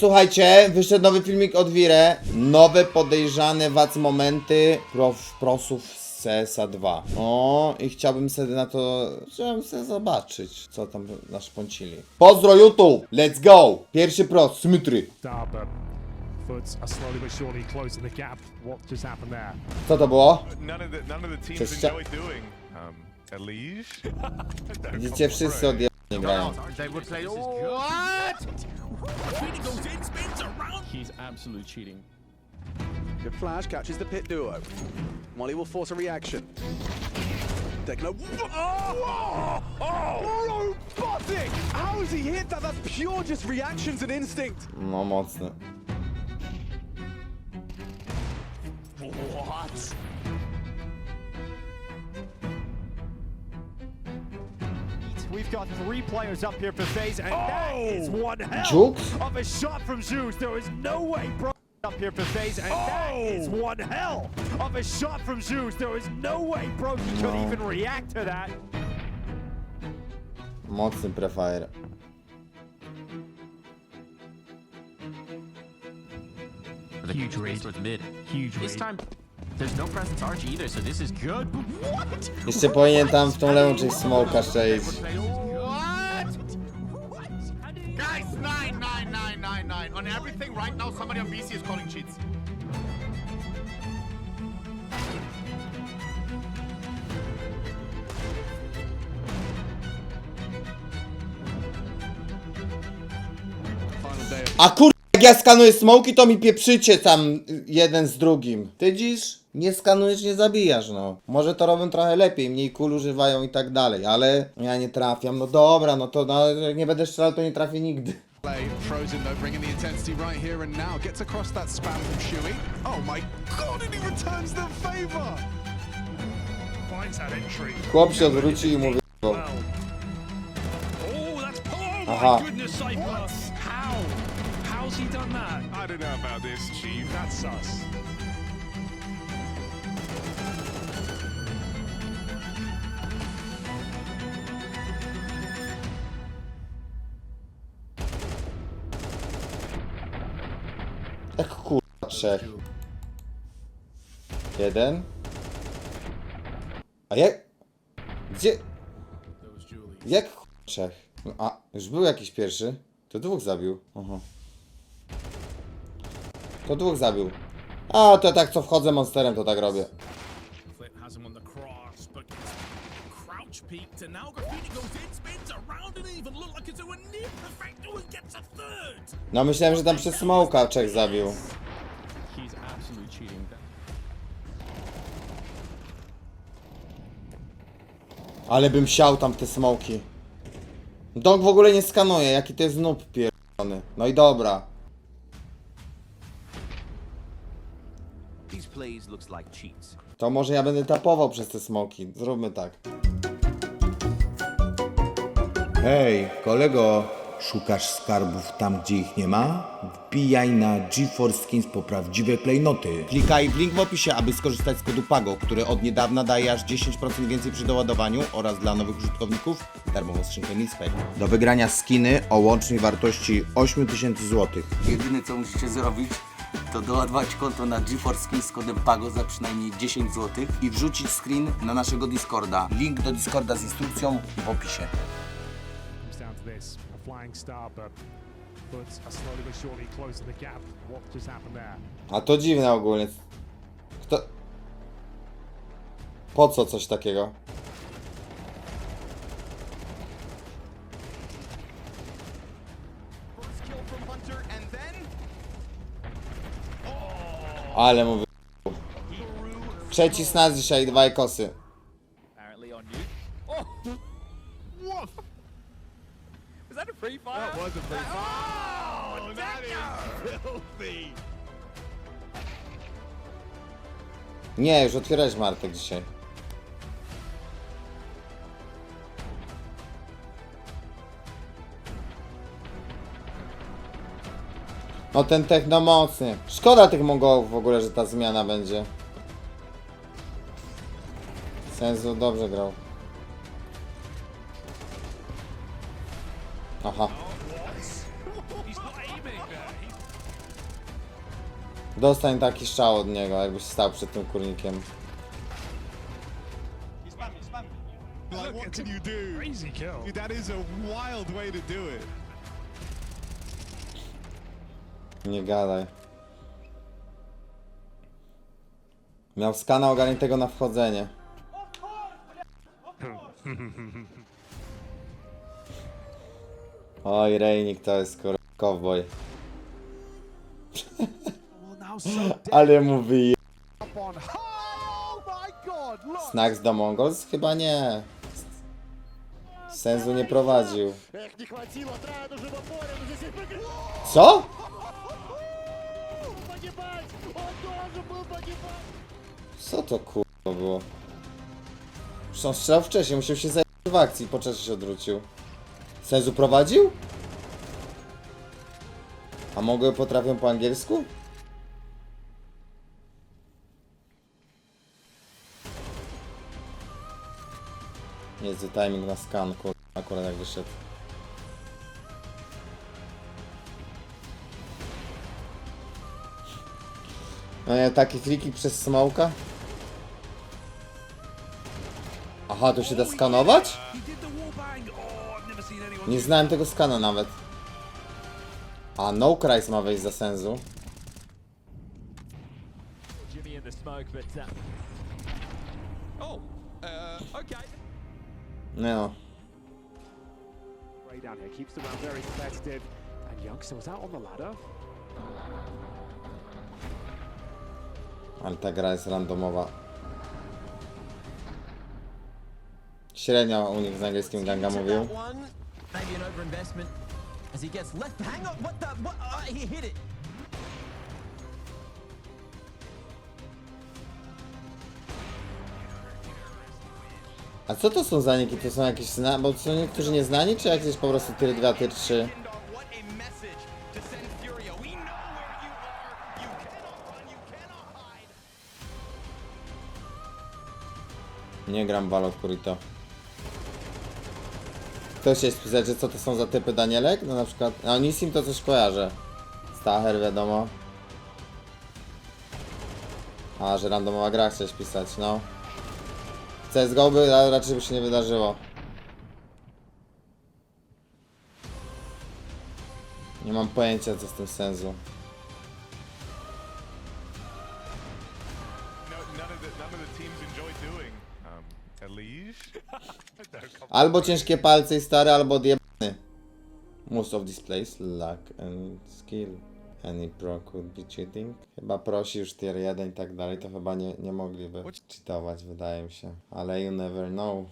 słuchajcie, wyszedł nowy filmik od Wire. Nowe podejrzane wac momenty prof, prosów z CSA 2. O, i chciałbym sobie na to, chciałbym sobie zobaczyć, co tam naszpącili. Pozdro YouTube, let's go! Pierwszy pros, there? Co to było? None of the none of the teams Just enjoy doing. Um, Elige? Widzicie, wszyscy od nie grają. They would He's absolute cheating. Good flash, catches the pit duo. Molly will force a reaction. Taking a... Oh! Oh! Robotic! How has he hit that? That's pure just reactions and instinct. No mocny. What? Got three players up here for phase, and that oh! is one hell Jukes? of a shot from Zeus. There is no way, bro. Up here for phase, and that oh! is one hell of a shot from Zeus. There is no way, bro, he could even react to that. Mocny prefire. the Huge read. towards mid. Huge This time, there's no presence arch either, so this is good. But what? Jeszcze powinien tam w tą lewą część smoka strzelić. On everything right now, somebody on BC is calling cheats. A kur... jak ja skanuję smoki, to mi pieprzycie tam jeden z drugim. Ty dziś nie skanujesz, nie zabijasz, no. Może to robią trochę lepiej, mniej kul używają i tak dalej, ale ja nie trafiam. No dobra, no to no, jak nie będę strzelał, to nie trafię nigdy. Play Frozen though, bringing the intensity right here and now. Gets across that spam from Shuey. Oh my god, and he returns the favor. Finds that entry. Chłop się odwróci i mówi... Well. Oh, that's oh Aha. goodness, Cypher. How? How's he done that? I don't know about this, Chief. That's sus. Jak kurwa trzech. Jeden. A jak... Gdzie... Jak kurwa trzech? No, a, już był jakiś pierwszy. To dwóch zabił. Aha. To dwóch zabił. A, to tak co wchodzę monsterem, to tak robię. Crouch peaked, and now Graffiti goes in, spins around, and even look like it's a near perfecto and gets a third. No myślałem, że tam przez smoka trzech zabił. He's absolute cheating. Ale bym siał tam te smoki. Dog w ogóle nie skanuje, jaki to jest noob pierdolony. No i dobra. These plays looks like cheats. To może ja będę tapował przez te smoki. Zróbmy tak. Hej, kolego, szukasz skarbów tam, gdzie ich nie ma? Wbijaj na GeForce Skins po prawdziwe klejnoty. Klikaj w link w opisie, aby skorzystać z kodu PAGO, który od niedawna daje aż 10% więcej przy doładowaniu oraz dla nowych użytkowników darmową skrzynkę Milspec. Do wygrania skiny o łącznej wartości 8000 zł. Jedyne co musicie zrobić, to doładować konto na GeForce Skins z kodem PAGO za przynajmniej 10 zł i wrzucić screen na naszego Discorda. Link do Discorda z instrukcją w opisie. Down to this. A flying star, but slowly but surely closing the gap. What just happened there? A to dziwne ogólnie. Kto... Po co coś takiego? Then Ale mu wy... Trzeci snaz dzisiaj, dwa kosy. Apparently on you. Oh! What? Was that was a free fire. Oh, that is filthy. Nie, już otwierałeś Martek dzisiaj. No ten techno mocny. Szkoda tych mongołów w ogóle, że ta zmiana będzie. Sensu dobrze grał. Aha. Dostań taki strzał od niego, jakbyś stał przed tym kurnikiem. Like, what can you do? Crazy kill. Dude, that is a wild way to do it. Nie gadaj. Miał skana ogarniętego na wchodzenie. Oj, Rejnik to jest kur... cowboy. Ale mu wyje... Snacks do Mongols? Chyba nie. Sensu nie prowadził. Co? Co to kurwa było? Przecież on strzelał wcześniej, musiał się zająć w akcji, po czasie się odwrócił. Sensu prowadził? A mogę potrafią po angielsku? Niezły timing na skan, kurwa, akurat jak wyszedł. E, taki friki przez smoka? Aha, to się da skanować? Nie znałem tego skana nawet. A No Cries ma wejść za sensu. Oh, uh, okay. Nie no. Down here keeps the round very competitive. And Youngster was out on the ladder. Ale ta gra jest randomowa. Średnio u nich z angielskim ganga mówił. Maybe an overinvestment as he gets left. Hang on, what the? What? Uh, he hit it. A co to są za niki? To są jakieś zna... Bo są niektórzy nieznani, czy jakieś po prostu tier 2, tier 3? What a message to send Furio. We know where you are. You cannot run. You cannot hide. Nie gram Valor Kurito. Ktoś się spisać, że co to są za typy Danielek? No na przykład, no Nisim to coś kojarzę. Stacher wiadomo. A, że randomowa gra chciałeś pisać, no. CSGO by, raczej by się nie wydarzyło. Nie mam pojęcia co z tym sensu. No, none of the none of the teams enjoy doing. Um, Elige? Albo ciężkie palce i stare, albo odjebany. Most of this place, luck and skill. Any pro could be cheating. Chyba prosi już tier 1 i tak dalej, to chyba nie, nie mogliby cheatować, wydaje mi się. Ale you never know.